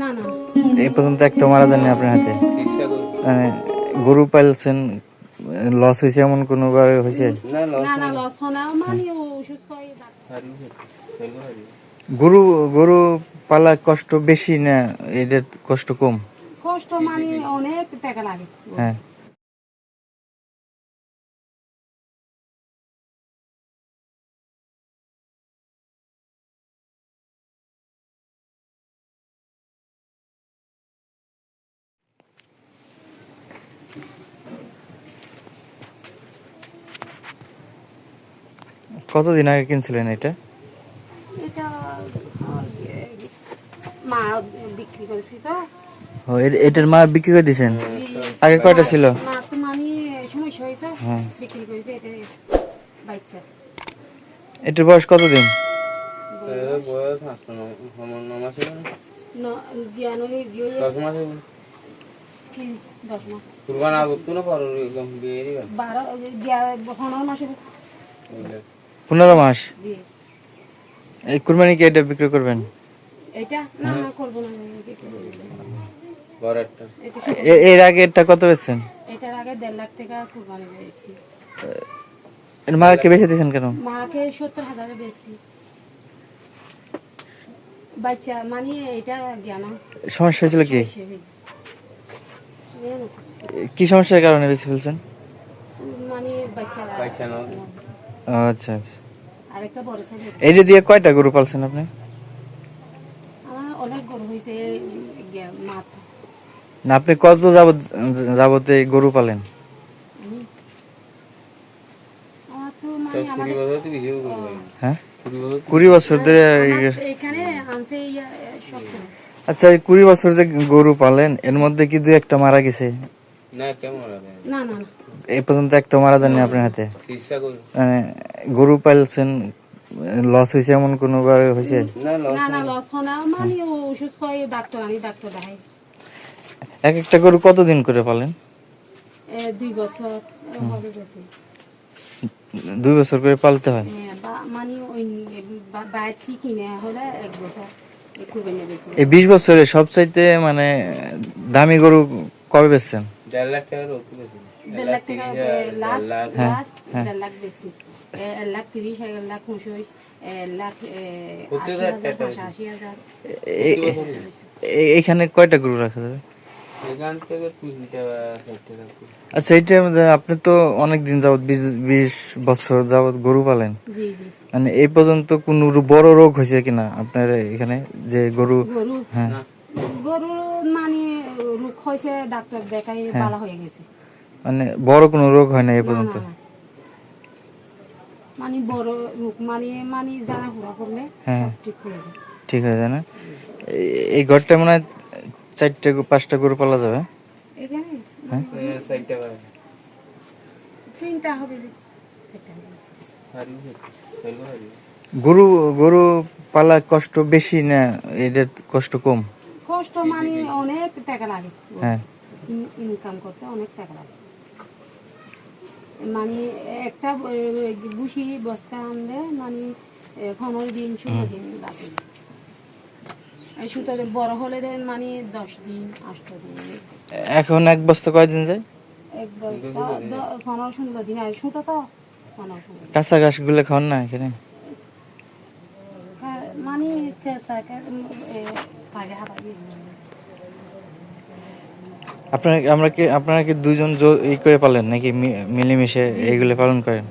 না না। এই পর্যন্ত একটা মারা যাননি আপনার হাতে? মানে গরু পালছেন লস হয়েছে এমন কোনো বার হয়েছে? না লস না না লস হয় না। মানে গরু গরু পালা কষ্ট বেশি না? এটার কষ্ট কম? কষ্ট মানে অনেক টাকা লাগে। হ্যাঁ। কতদিন আগে কিনছিলেন এটা? এটা মা বিক্রি করেছি তো। ও এটার মা বিক্রি করে দিয়েছেন? আগে কয়টা ছিল? মা তো মানে সমস্যা হয়েছে হ্যাঁ। বিক্রি করেছে এটা বাচ্চা এটার বয়স কতদিন? এর বয়স আসতো না দশ মাসে দশ মাস। কুরবান আগত না পর একদম বিয়ে দিবা বারো গিয়া- মাসে। পনেরো মাস? এই কুরবানি কি এটা বিক্রি করবেন? এটা? না না করব না বিক্রি করব না। বড় একটা। এটা এ- এর আগে এটা কত বেচছেন? এটার আগে দেড় লাখ টাকা কুরবানি পেয়েছি। এর মা কে বেঁচে দিয়েছেন কেন? মাকে সত্তর হাজারে বেশি বাচ্চা মানে এটা জ্ঞান সমস্যা হয়েছিল কি? সমস্যার কারণে বেশি ফেলছেন? মানে বাচ্চা বাচ্চা আচ্ছা আচ্ছা। আরেকটা বড় সাইজ এই যে দিয়ে কয়টা গরু পালছেন আপনি? অনেক গরু হয়েছে মাথ না আপনি কত যাবত যাবতে গরু পালেন? মানে করবে হ্যাঁ কুড়ি বছর ধরে আনছে ইয়া। আচ্ছা এই কুড়ি বছর যে গরু পালেন এর মধ্যে কি দু একটা মারা গেছে? না না না না। এই পর্যন্ত একটা মারা যাননি আপনার হাতে? মানে গরু পালছেন লস হয়েছে এমন কোনো বার হয়েছে? না না না লস না। মানে ওষুধ খাই ডাক্তার আনি ডাক্তার দেখাই। এক একটা গরু কতদিন করে পালেন? দুই বছর হবে বেশি দুই বছর করে পালতে হয়? মানে ওই বা- থেকে কিনে হলে এক বছর এ কুরবানি বেশি এই বিশ বছরে সবচাইতে মানে দামি গরু কবে বেচছেন? দেড় লাখ টাকার ওষুধ দেড় লাখ টাকা লাস্ট লাস্ট দেড় লাখ। বেশি। লাখ তিরিশ লাখ পঁচিশ লাখ আশি হাজার হাজার টাকা পঁচাশি হাজার। এ- এ- এইখানে কয়টা গরু রাখা যাবে? এখান আচ্ছা এইটা আপনি তো অনেক দিন যাবত বিশ বিশ বছর যাবত গরু পালেন। মানে এই পর্যন্ত কোন বড় রোগ হয়েছে কিনা আপনার এখানে? যে গরু গরু হ্যাঁ। গরু মানে হয়েছে ডাক্তার দেখাই ভালো হয়ে গেছে। মানে বড় কোনো রোগ হয় না এই পর্যন্ত। মানে বড় রোগ মানে মানে জানা ঘোরা করলে হ্যাঁ। সব ঠিক হয়ে যায়। ঠিক হয়ে যায় না? এই- ঘরটা মনে হয় চারটে পাঁচটা গরু পালা যাবে। এখানে? এ, চারটা করে তিনটা হবে যে। এটা। হারিয়ে গেছে সেলু হারিয়ে গরু গরু পালা কষ্ট বেশি না এদের কষ্ট কম? কষ্ট মানে অনেক টাকা লাগে। হ্যাঁ। ইনকাম করতে অনেক টাকা লাগে। মানে একটা বুসি বস্তা আনলে মানে পনেরো দিন ষোলো দিন লাগে। বড় হলে দেন মানে দশ দিন আষ্ট দিন। এখন এক বস্তা কয়দিন যায়? এক বস্তা পনেরো ষোলো দিন। আর ছোটো তো। কাঁচা ঘাসগুলো খাওয়ান না এখানে? মানে কেঁচা আপনারা আমরা কি আপনারা কি দুজন জো- ই করে পালেন নাকি মি- মিলেমিশে এইগুলো পালন করেন?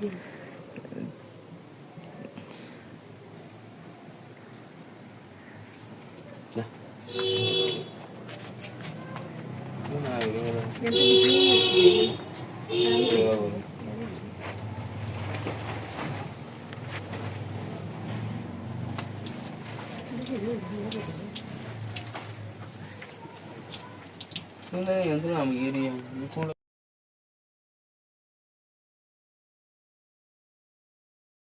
না এগুলো কিন্তু বিক্রি- এগুলো বলো। শুনে আমি গিয়ে